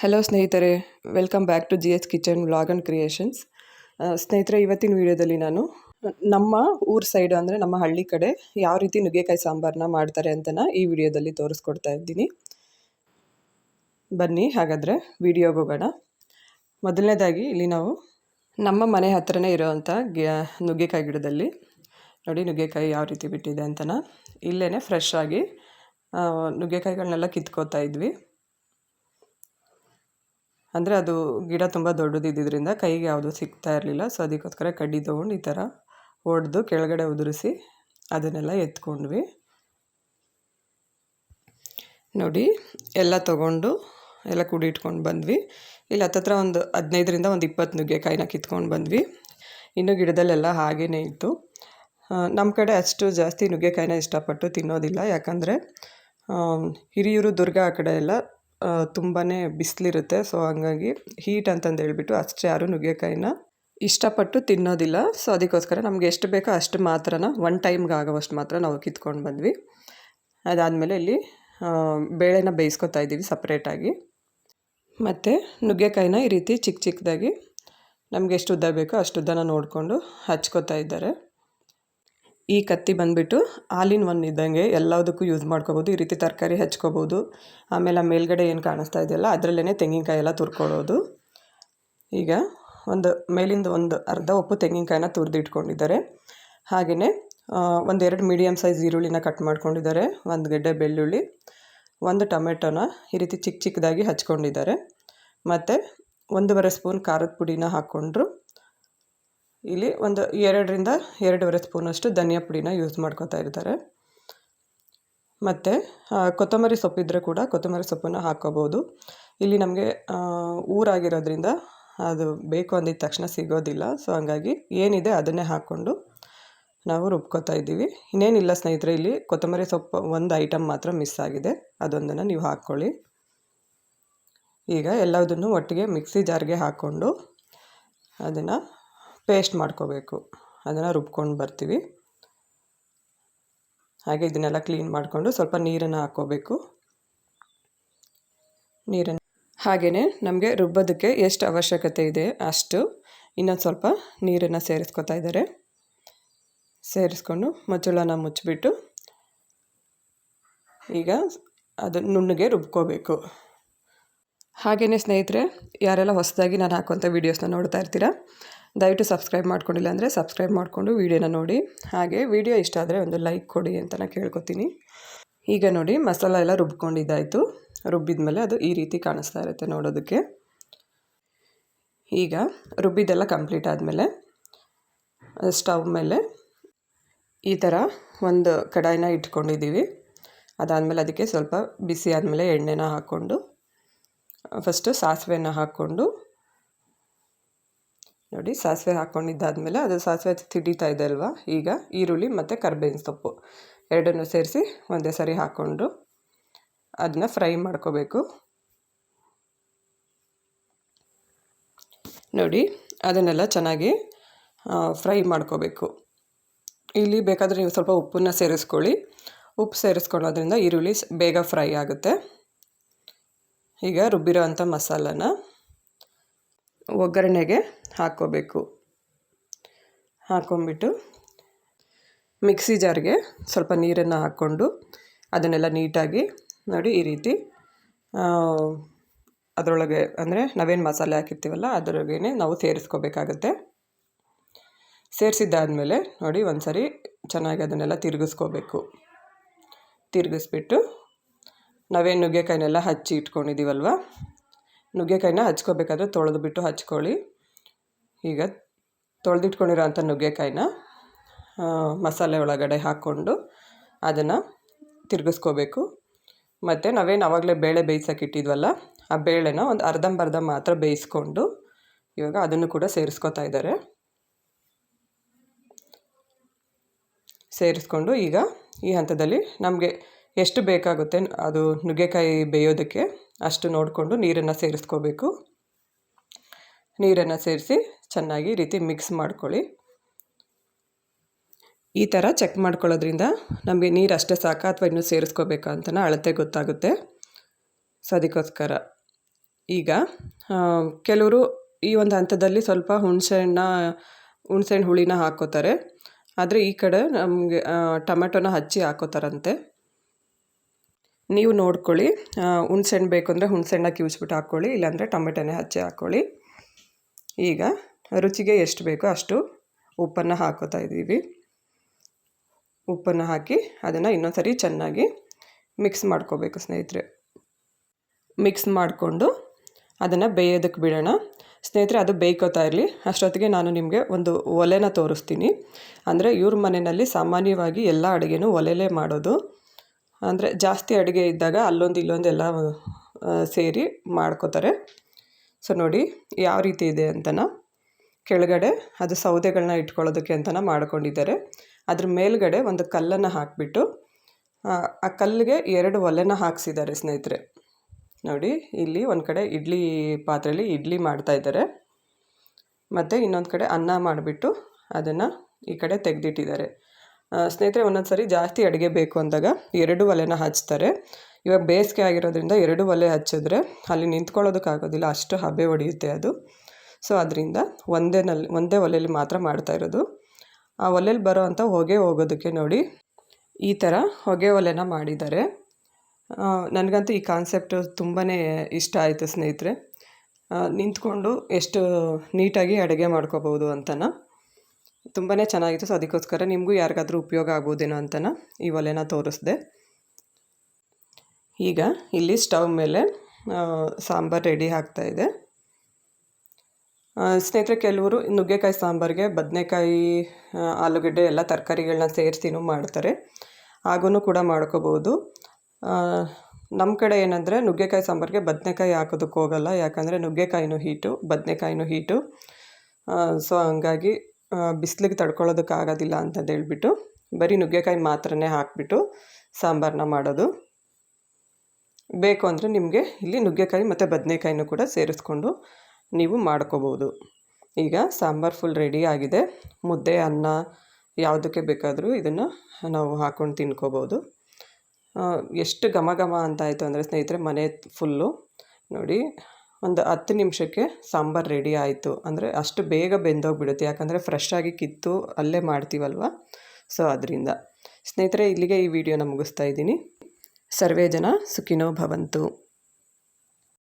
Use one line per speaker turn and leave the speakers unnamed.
Hello ಸ್ನೇಹಿತರೆ. Welcome back to G H kitchen vlog and creations ಸ್ನೇಹಿತರೆ, ಇವತ್ತಿನ ವಿಡಿಯೋದಲ್ಲಿ ನಾನು, ನಮ್ಮ ಊರ್ ಸೈಡು ಅಂದರೆ ನಮ್ಮ ಹಳ್ಳಿ ಕಡೆ ಯಾವ ರೀತಿ ನುಗ್ಗೆಕಾಯಿ ಸಾಂಬಾರನ್ನ ಮಾಡ್ತಾರೆ ಅಂತನ ಈ ವಿಡಿಯೋದಲ್ಲಿ ತೋರಿಸ್ಕೊಡ್ತಾ ಇದ್ದೀನಿ. ಬನ್ನಿ, ಹಾಗಾದರೆ ವಿಡಿಯೋಗೆ ಹೋಗೋಣ. ಮೊದಲನೇದಾಗಿ ಇಲ್ಲಿ ನಾವು ನಮ್ಮ ಮನೆ ಹತ್ರನೇ ಇರೋವಂಥ ನುಗ್ಗೆಕಾಯಿ ಗಿಡದಲ್ಲಿ, ನೋಡಿ ನುಗ್ಗೆಕಾಯಿ ಯಾವ ರೀತಿ ಬಿಟ್ಟಿದೆ ಅಂತನ. ಇಲ್ಲೇ ಫ್ರೆಶ್ ಆಗಿ ನುಗ್ಗೆಕಾಯಿಗಳನ್ನೆಲ್ಲ ಕಿತ್ಕೋತಾ ಇದ್ವಿ. ಅಂದರೆ ಅದು ಗಿಡ ತುಂಬ ದೊಡ್ಡದಿದ್ದರಿಂದ ಕೈಗೆ ಯಾವುದೂ ಸಿಗ್ತಾ ಇರಲಿಲ್ಲ. ಸೊ ಅದಕ್ಕೋಸ್ಕರ ಕಡ್ಡಿ ತೊಗೊಂಡು ಈ ಥರ ಒಡೆದು ಕೆಳಗಡೆ ಉದುರಿಸಿ ಅದನ್ನೆಲ್ಲ ಎತ್ಕೊಂಡ್ವಿ. ನೋಡಿ, ಎಲ್ಲ ತೊಗೊಂಡು ಎಲ್ಲ ಕೂಡಿ ಇಟ್ಕೊಂಡು ಬಂದ್ವಿ. ಇಲ್ಲಿ ಹತ್ತತ್ರ ಒಂದು ಹದಿನೈದರಿಂದ ಒಂದು ಇಪ್ಪತ್ತು ನುಗ್ಗೆಕಾಯಿನ ಕಿತ್ಕೊಂಡು ಬಂದ್ವಿ. ಇನ್ನು ಗಿಡದಲ್ಲೆಲ್ಲ ಹಾಗೇ ಇತ್ತು. ನಮ್ಮ ಕಡೆ ಅಷ್ಟು ಜಾಸ್ತಿ ನುಗ್ಗೆಕಾಯಿನ ಇಷ್ಟಪಟ್ಟು ತಿನ್ನೋದಿಲ್ಲ. ಯಾಕಂದರೆ ಹಿರಿಯೂರು, ದುರ್ಗ ಆ ಕಡೆ ಎಲ್ಲ ತುಂಬಾ ಬಿಸಿಲಿರುತ್ತೆ. ಸೊ ಹಂಗಾಗಿ ಹೀಟ್ ಅಂತಂದು ಹೇಳ್ಬಿಟ್ಟು ಅಷ್ಟು ಯಾರು ನುಗ್ಗೆಕಾಯಿನ ಇಷ್ಟಪಟ್ಟು ತಿನ್ನೋದಿಲ್ಲ. ಸೊ ಅದಕ್ಕೋಸ್ಕರ ನಮ್ಗೆ ಎಷ್ಟು ಬೇಕೋ ಅಷ್ಟು ಮಾತ್ರನ ಒನ್ ಟೈಮ್ಗೆ ಆಗೋವಷ್ಟು ಮಾತ್ರ ನಾವು ಕಿತ್ಕೊಂಡು ಬಂದ್ವಿ. ಅದಾದಮೇಲೆ ಇಲ್ಲಿ ಬೇಳೆನ ಬೇಯಿಸ್ಕೊತಾ ಇದ್ದೀವಿ ಸಪ್ರೇಟಾಗಿ ಮತ್ತು ನುಗ್ಗೆಕಾಯಿನ ಈ ರೀತಿ ಚಿಕ್ಕ ಚಿಕ್ಕದಾಗಿ ನಮಗೆ ಎಷ್ಟು ಉದ್ದ ಬೇಕೋ ಅಷ್ಟು ಉದ್ದನ ನೋಡಿಕೊಂಡು ಹಚ್ಕೋತಾ ಇದ್ದಾರೆ. ಈ ಕತ್ತಿ ಬಂದುಬಿಟ್ಟು ಆಲಿನ್ ಒನ್ ಇದ್ದಂಗೆ ಎಲ್ಲದಕ್ಕೂ ಯೂಸ್ ಮಾಡ್ಕೋಬೋದು. ಈ ರೀತಿ ತರಕಾರಿ ಹಚ್ಕೋಬೋದು. ಆಮೇಲೆ ಮೇಲ್ಗಡೆ ಏನು ಕಾಣಿಸ್ತಾ ಇದೆಯಲ್ಲ ಅದರಲ್ಲೇ ತೆಂಗಿನಕಾಯಿ ಎಲ್ಲ ತುರ್ಕೊಳ್ಳೋದು ಈಗ ಒಂದು, ಮೇಲಿಂದ ಒಂದು ಅರ್ಧ ಉಪ್ಪು ತೆಂಗಿನಕಾಯಿನ ತುರಿದು ಇಟ್ಕೊಂಡಿದ್ದಾರೆ. ಹಾಗೆಯೇ ಒಂದೆರಡು ಮೀಡಿಯಮ್ ಸೈಜ್ ಈರುಳ್ಳಿನ ಕಟ್ ಮಾಡ್ಕೊಂಡಿದ್ದಾರೆ. ಒಂದು ಗೆಡ್ಡೆ ಬೆಳ್ಳುಳ್ಳಿ, ಒಂದು ಟೊಮೆಟೊನ ಈ ರೀತಿ ಚಿಕ್ಕ ಚಿಕ್ಕದಾಗಿ ಹಚ್ಕೊಂಡಿದ್ದಾರೆ. ಮತ್ತು ಒಂದೂವರೆ ಸ್ಪೂನ್ ಖಾರದ ಪುಡಿನ ಹಾಕ್ಕೊಂಡ್ರು. ಇಲ್ಲಿ ಒಂದು ಎರಡರಿಂದ ಎರಡೂವರೆ ಸ್ಪೂನಷ್ಟು ಧನಿಯಾ ಪುಡಿನ ಯೂಸ್ ಮಾಡ್ಕೊತಾ ಇರ್ತಾರೆ. ಮತ್ತು ಕೊತ್ತಂಬರಿ ಸೊಪ್ಪಿದ್ರೆ ಕೂಡ ಕೊತ್ತಂಬರಿ ಸೊಪ್ಪನ್ನು ಹಾಕ್ಕೋಬೋದು. ಇಲ್ಲಿ ನಮಗೆ ಊರಾಗಿರೋದ್ರಿಂದ ಅದು ಬೇಕು ಅಂದಿದ ತಕ್ಷಣ ಸಿಗೋದಿಲ್ಲ. ಸೊ ಹಂಗಾಗಿ ಏನಿದೆ ಅದನ್ನೇ ಹಾಕ್ಕೊಂಡು ನಾವು ರುಬ್ಕೋತಾ ಇದ್ದೀವಿ. ಇನ್ನೇನಿಲ್ಲ ಸ್ನೇಹಿತರೆ, ಇಲ್ಲಿ ಕೊತ್ತಂಬರಿ ಸೊಪ್ಪು ಒಂದು ಐಟಮ್ ಮಾತ್ರ ಮಿಸ್ ಆಗಿದೆ. ಅದೊಂದನ್ನು ನೀವು ಹಾಕ್ಕೊಳ್ಳಿ. ಈಗ ಎಲ್ಲದನ್ನು ಒಟ್ಟಿಗೆ ಮಿಕ್ಸಿ ಜಾರ್ಗೆ ಹಾಕ್ಕೊಂಡು ಅದನ್ನು ಪೇಸ್ಟ್ ಮಾಡ್ಕೋಬೇಕು. ಅದನ್ನು ರುಬ್ಕೊಂಡು ಬರ್ತೀವಿ. ಹಾಗೆ ಇದನ್ನೆಲ್ಲ ಕ್ಲೀನ್ ಮಾಡಿಕೊಂಡು ಸ್ವಲ್ಪ ನೀರನ್ನು ಹಾಕ್ಕೋಬೇಕು. ನೀರನ್ನು ಹಾಗೆಯೇ ನಮಗೆ ರುಬ್ಬೋದಕ್ಕೆ ಎಷ್ಟು ಅವಶ್ಯಕತೆ ಇದೆ ಅಷ್ಟು ಇನ್ನೊಂದು ಸ್ವಲ್ಪ ನೀರನ್ನು ಸೇರಿಸ್ಕೊತಾ ಇದ್ದಾರೆ. ಸೇರಿಸ್ಕೊಂಡು ಮುಚ್ಚಳನ ಮುಚ್ಚಿಬಿಟ್ಟು ಈಗ ಅದು ನುಣ್ಣಗೆ ರುಬ್ಕೋಬೇಕು. ಹಾಗೆಯೇ ಸ್ನೇಹಿತರೆ, ಯಾರೆಲ್ಲ ಹೊಸದಾಗಿ ನಾನು ಹಾಕುವಂಥ ವೀಡಿಯೋಸ್ನ ನೋಡ್ತಾ ಇರ್ತೀರಾ ದಯವಿಟ್ಟು ಸಬ್ಸ್ಕ್ರೈಬ್ ಮಾಡ್ಕೊಂಡಿಲ್ಲ ಅಂದರೆ ಸಬ್ಸ್ಕ್ರೈಬ್ ಮಾಡಿಕೊಂಡು ವೀಡಿಯೋನ ನೋಡಿ. ಹಾಗೆ ವಿಡಿಯೋ ಇಷ್ಟ ಆದರೆ ಒಂದು ಲೈಕ್ ಕೊಡಿ ಅಂತ ನಾನು ಕೇಳ್ಕೊತೀನಿ. ಈಗ ನೋಡಿ, ಮಸಾಲ ಎಲ್ಲ ರುಬ್ಕೊಂಡಿದ್ದಾಯಿತು. ರುಬ್ಬಿದ ಮೇಲೆ ಅದು ಈ ರೀತಿ ಕಾಣಿಸ್ತಾ ಇರುತ್ತೆ ನೋಡೋದಕ್ಕೆ. ಈಗ ರುಬ್ಬಿದ್ದೆಲ್ಲ ಕಂಪ್ಲೀಟ್ ಆದಮೇಲೆ ಸ್ಟವ್ ಮೇಲೆ ಈ ಥರ ಒಂದು ಕಡಾಯಿನ ಇಟ್ಕೊಂಡಿದ್ದೀವಿ. ಅದಾದಮೇಲೆ ಅದಕ್ಕೆ ಸ್ವಲ್ಪ ಬಿಸಿ ಆದಮೇಲೆ ಎಣ್ಣೆನ ಹಾಕ್ಕೊಂಡು, ಫಸ್ಟು ಸಾಸಿವೆನ ಹಾಕ್ಕೊಂಡು ನೋಡಿ, ಸಾಸಿವೆ ಹಾಕ್ಕೊಂಡಿದ್ದಾದಮೇಲೆ ಅದು ಸಾಸಿವೆ ತಿಡಿತಾ ಇದೆ ಅಲ್ವಾ ಈಗ ಈರುಳ್ಳಿ ಮತ್ತು ಕರ್ಬೇವಿನ ಸೊಪ್ಪು. ಎರಡನ್ನೂ ಸೇರಿಸಿ ಒಂದೇ ಸರಿ ಹಾಕ್ಕೊಂಡು ಅದನ್ನ ಫ್ರೈ ಮಾಡ್ಕೋಬೇಕು. ನೋಡಿ, ಅದನ್ನೆಲ್ಲ ಚೆನ್ನಾಗಿ ಫ್ರೈ ಮಾಡ್ಕೋಬೇಕು. ಇಲ್ಲಿ ಬೇಕಾದರೆ ನೀವು ಸ್ವಲ್ಪ ಉಪ್ಪನ್ನ ಸೇರಿಸ್ಕೊಳ್ಳಿ. ಉಪ್ಪು ಸೇರಿಸ್ಕೊಳ್ಳೋದ್ರಿಂದ ಈರುಳ್ಳಿ ಬೇಗ ಫ್ರೈ ಆಗುತ್ತೆ. ಈಗ ರುಬ್ಬಿರೋ ಅಂಥ ಮಸಾಲನ ಒಗ್ಗರಣೆಗೆ ಹಾಕ್ಕೋಬೇಕು. ಹಾಕ್ಕೊಂಬಿಟ್ಟು ಮಿಕ್ಸಿ ಜಾರ್ಗೆ ಸ್ವಲ್ಪ ನೀರನ್ನು ಹಾಕ್ಕೊಂಡು ಅದನ್ನೆಲ್ಲ ನೀಟಾಗಿ ನೋಡಿ ಈ ರೀತಿ ಅದರೊಳಗೆ ಅಂದರೆ ನಾವೇನು ಮಸಾಲೆ ಹಾಕಿರ್ತೀವಲ್ಲ ಅದರೊಳಗೇ ನಾವು ಸೇರಿಸ್ಕೋಬೇಕಾಗತ್ತೆ. ಸೇರಿಸಿದ್ದಾದಮೇಲೆ ನೋಡಿ ಒಂದು ಸರಿ ಚೆನ್ನಾಗಿ ಅದನ್ನೆಲ್ಲ ತಿರುಗಿಸ್ಕೋಬೇಕು. ತಿರುಗಿಸ್ಬಿಟ್ಟು ನಾವೇನು ನುಗ್ಗೆಕಾಯಿನೆಲ್ಲ ಹಚ್ಚಿ ಇಟ್ಕೊಂಡಿದ್ದೀವಲ್ವ ನುಗ್ಗೆಕಾಯಿನ ಹಚ್ಕೋಬೇಕಾದ್ರೆ ತೊಳೆದು ಬಿಟ್ಟು ಹಚ್ಕೊಳ್ಳಿ. ಈಗ ತೊಳೆದಿಟ್ಕೊಂಡಿರೋ ಅಂಥ ನುಗ್ಗೆಕಾಯಿನ ಮಸಾಲೆ ಒಳಗಡೆ ಹಾಕ್ಕೊಂಡು ಅದನ್ನು ತಿರುಗಿಸ್ಕೋಬೇಕು. ಮತ್ತು ನಾವೇನು ಆವಾಗಲೇ ಬೇಳೆ ಬೇಯಿಸೋಕೆ ಇಟ್ಟಿದ್ವಲ್ಲ, ಆ ಬೇಳೆನ ಒಂದು ಅರ್ಧಂಬರ್ಧ ಮಾತ್ರ ಬೇಯಿಸ್ಕೊಂಡು ಇವಾಗ ಅದನ್ನು ಕೂಡ ಸೇರಿಸ್ಕೊತಾ ಇದ್ದಾರೆ. ಸೇರಿಸ್ಕೊಂಡು ಈಗ ಈ ಹಂತದಲ್ಲಿ ನಮಗೆ ಎಷ್ಟು ಬೇಕಾಗುತ್ತೆ ಅದು ನುಗ್ಗೆಕಾಯಿ ಬೇಯೋದಕ್ಕೆ ಅಷ್ಟು ನೋಡಿಕೊಂಡು ನೀರನ್ನು ಸೇರಿಸ್ಕೋಬೇಕು. ನೀರನ್ನು ಸೇರಿಸಿ ಚೆನ್ನಾಗಿ ರೀತಿ ಮಿಕ್ಸ್ ಮಾಡ್ಕೊಳ್ಳಿ. ಈ ಥರ ಚೆಕ್ ಮಾಡ್ಕೊಳ್ಳೋದ್ರಿಂದ ನಮಗೆ ನೀರು ಅಷ್ಟೇ ಸಾಕ ಅಥವಾ ಇನ್ನೂ ಸೇರಿಸ್ಕೋಬೇಕಾ ಅಂತನ ಅಳತೆ ಗೊತ್ತಾಗುತ್ತೆ. ಸೊ, ಅದಕ್ಕೋಸ್ಕರ. ಈಗ ಕೆಲವರು ಈ ಒಂದು ಹಂತದಲ್ಲಿ ಸ್ವಲ್ಪ ಹುಣಸೆಹಣ್ಣ ಹುಣ್ಸೆಹಣ್ಣು ಹುಳಿನ ಹಾಕೋತಾರೆ ಆದರೆ ಈ ಕಡೆ ನಮಗೆ ಟೊಮೆಟೊನ ಹಚ್ಚಿ ಹಾಕೋತಾರಂತೆ ನೀವು ನೋಡ್ಕೊಳ್ಳಿ. ಹುಣ್ಸೆಣ್ಣು ಬೇಕು ಅಂದರೆ ಹುಣ್ಸೆಣ್ಣ ಕಿವಿಸ್ಬಿಟ್ಟು ಹಾಕ್ಕೊಳ್ಳಿ, ಇಲ್ಲಾಂದರೆ ಟೊಮೆಟೊನೇ ಹಚ್ಚಿ ಹಾಕ್ಕೊಳ್ಳಿ. ಈಗ ರುಚಿಗೆ ಎಷ್ಟು ಬೇಕೋ ಅಷ್ಟು ಉಪ್ಪನ್ನು ಹಾಕೋತಾ ಇದ್ದೀವಿ. ಉಪ್ಪನ್ನು ಹಾಕಿ ಅದನ್ನು ಇನ್ನೊಂದು ಸರಿ ಚೆನ್ನಾಗಿ ಮಿಕ್ಸ್ ಮಾಡ್ಕೋಬೇಕು ಸ್ನೇಹಿತರೆ. ಮಿಕ್ಸ್ ಮಾಡಿಕೊಂಡು ಅದನ್ನು ಬೇಯೋದಕ್ಕೆ ಬಿಡೋಣ. ಸ್ನೇಹಿತರೆ, ಅದು ಬೇಯ್ಕೋತಾ ಇರಲಿ. ಅಷ್ಟೊತ್ತಿಗೆ ನಾನು ನಿಮಗೆ ಒಂದು ಒಲೆನ ತೋರಿಸ್ತೀನಿ. ಅಂದರೆ ಇವ್ರ ಮನೆಯಲ್ಲಿ ಸಾಮಾನ್ಯವಾಗಿ ಎಲ್ಲ ಅಡುಗೆನೂ ಒಲೆಲೇ ಮಾಡೋದು. ಅಂದರೆ ಜಾಸ್ತಿ ಅಡುಗೆ ಇದ್ದಾಗ ಅಲ್ಲೊಂದು ಇಲ್ಲೊಂದು ಎಲ್ಲ ಸೇರಿ ಮಾಡ್ಕೋತಾರೆ. ಸೊ ನೋಡಿ ಯಾವ ರೀತಿ ಇದೆ ಅಂತನ. ಕೆಳಗಡೆ ಅದು ಸೌದೆಗಳನ್ನ ಇಟ್ಕೊಳ್ಳೋದಕ್ಕೆ ಅಂತನ ಮಾಡ್ಕೊಂಡಿದ್ದಾರೆ. ಅದ್ರ ಮೇಲ್ಗಡೆ ಒಂದು ಕಲ್ಲನ್ನು ಹಾಕಿಬಿಟ್ಟು, ಆ ಕಲ್ಲಿಗೆ ಎರಡು ಒಲೆನ ಹಾಕ್ಸಿದ್ದಾರೆ ಸ್ನೇಹಿತರೆ. ನೋಡಿ ಇಲ್ಲಿ ಒಂದು ಕಡೆ ಇಡ್ಲಿ ಪಾತ್ರೆಯಲ್ಲಿ ಇಡ್ಲಿ ಮಾಡ್ತಾ ಇದ್ದಾರೆ. ಮತ್ತು ಇನ್ನೊಂದು ಕಡೆ ಅನ್ನ ಮಾಡಿಬಿಟ್ಟು ಅದನ್ನು ಈ ಕಡೆ ತೆಗೆದಿಟ್ಟಿದ್ದಾರೆ. ಸ್ನೇಹಿತರೆ ಒಂದೊಂದು ಸರಿ ಜಾಸ್ತಿ ಅಡುಗೆ ಬೇಕು ಅಂದಾಗ ಎರಡು ಒಲೆನ ಹಚ್ತಾರೆ. ಇವಾಗ ಬೇಸಿಗೆ ಆಗಿರೋದ್ರಿಂದ ಎರಡು ಒಲೆ ಹಚ್ಚಿದ್ರೆ ಅಲ್ಲಿ ನಿಂತ್ಕೊಳ್ಳೋದಕ್ಕಾಗೋದಿಲ್ಲ, ಅಷ್ಟು ಹಬೆ ಹೊಡೆಯುತ್ತೆ ಅದು. ಸೊ, ಅದರಿಂದ ಒಂದೇನಲ್ಲಿ ಒಂದೇ ಒಲೆಯಲ್ಲಿ ಮಾತ್ರ ಮಾಡ್ತಾ ಇರೋದು. ಆ ಒಲೆಯಲ್ಲಿ ಬರೋ ಅಂಥ ಹೊಗೆ ಹೋಗೋದಕ್ಕೆ ನೋಡಿ ಈ ಥರ ಹೊಗೆ ಒಲೆನ ಮಾಡಿದ್ದಾರೆ. ನನಗಂತೂ ಈ ಕಾನ್ಸೆಪ್ಟು ತುಂಬಾ ಇಷ್ಟ ಆಯಿತು ಸ್ನೇಹಿತರೆ. ನಿಂತ್ಕೊಂಡು ಎಷ್ಟು ನೀಟಾಗಿ ಅಡುಗೆ ಮಾಡ್ಕೋಬೋದು ಅಂತನ. ತುಂಬಾ ಚೆನ್ನಾಗಿತ್ತು. ಸೊ ಅದಕ್ಕೋಸ್ಕರ ನಿಮಗೂ ಯಾರಿಗಾದರೂ ಉಪಯೋಗ ಆಗ್ಬೋದೇನೋ ಅಂತನ ಈ ಒಲೆನ ತೋರಿಸ್ದೆ. ಈಗ ಇಲ್ಲಿ ಸ್ಟವ್ ಮೇಲೆ ಸಾಂಬಾರು ರೆಡಿ ಆಗ್ತಾ ಇದೆ. ಸ್ನೇಹಿತರೆ, ಕೆಲವರು ನುಗ್ಗೆಕಾಯಿ ಸಾಂಬಾರಿಗೆ ಬದನೆಕಾಯಿ ಆಲೂಗಡ್ಡೆ ಎಲ್ಲ ತರಕಾರಿಗಳನ್ನ ಸೇರಿಸಿನೂ ಮಾಡ್ತಾರೆ. ಹಾಗೂ ಕೂಡ ಮಾಡ್ಕೋಬೋದು. ನಮ್ಮ ಕಡೆ ಏನಂದರೆ ನುಗ್ಗೆಕಾಯಿ ಸಾಂಬಾರಿಗೆ ಬದನೆಕಾಯಿ ಹಾಕೋದಕ್ಕೆ ಹೋಗಲ್ಲ. ಯಾಕಂದರೆ ನುಗ್ಗೆಕಾಯಿನೂ ಹೀಟು ಬದನೆಕಾಯಿನೂ ಹೀಟು ಸೊ ಹಂಗಾಗಿ ಬಿಸಿಲಿಗೆ ತಡ್ಕೊಳ್ಳೋದಕ್ಕಾಗೋದಿಲ್ಲ ಅಂತಂದು ಹೇಳ್ಬಿಟ್ಟು ಬರೀ ನುಗ್ಗೆಕಾಯಿ ಮಾತ್ರನೇ ಹಾಕಿಬಿಟ್ಟು ಸಾಂಬಾರನ್ನ ಮಾಡೋದು. ಬೇಕು ಅಂದರೆ ನಿಮಗೆ ಇಲ್ಲಿ ನುಗ್ಗೆಕಾಯಿ ಮತ್ತು ಬದನೆಕಾಯಿನೂ ಕೂಡ ಸೇರಿಸ್ಕೊಂಡು ನೀವು ಮಾಡ್ಕೋಬೋದು. ಈಗ ಸಾಂಬಾರು ಫುಲ್ ರೆಡಿ ಆಗಿದೆ. ಮುದ್ದೆ, ಅನ್ನ ಯಾವುದಕ್ಕೆ ಬೇಕಾದರೂ ಇದನ್ನು ನಾವು ಹಾಕ್ಕೊಂಡು ತಿನ್ಕೋಬೋದು. ಎಷ್ಟು ಘಮ ಘಮ ಅಂತ ಆಯಿತು ಅಂದರೆ ಸ್ನೇಹಿತರೆ ಮನೆ ಫುಲ್ಲು ನೋಡಿ ಒಂದು ಹತ್ತು ನಿಮಿಷಕ್ಕೆ ಸಾಂಬಾರು ರೆಡಿ ಆಯಿತು. ಅಂದರೆ ಅಷ್ಟು ಬೇಗ ಬೆಂದೋಗಿಬಿಡುತ್ತೆ. ಯಾಕಂದರೆ ಫ್ರೆಶ್ ಆಗಿ ಕಿತ್ತು ಅಲ್ಲೇ ಮಾಡ್ತೀವಲ್ವ? ಸೊ ಅದರಿಂದ. ಸ್ನೇಹಿತರೆ, ಇಲ್ಲಿಗೆ ಈ ವಿಡಿಯೋನ ಮುಗಿಸ್ತಾ ಇದ್ದೀನಿ. ಸರ್ವೇ ಜನ ಸುಖಿನೋ ಭವಂತು.